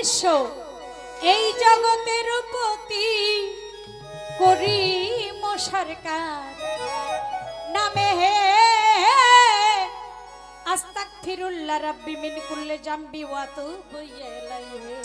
এসো, এই জগতের প্রতি করি সরকার নামে হে আস্তাক ফিরুল্লা রাব্বি মিন কুল্লে জাম্বি ওয়াতু বইয়ে লাইয়ে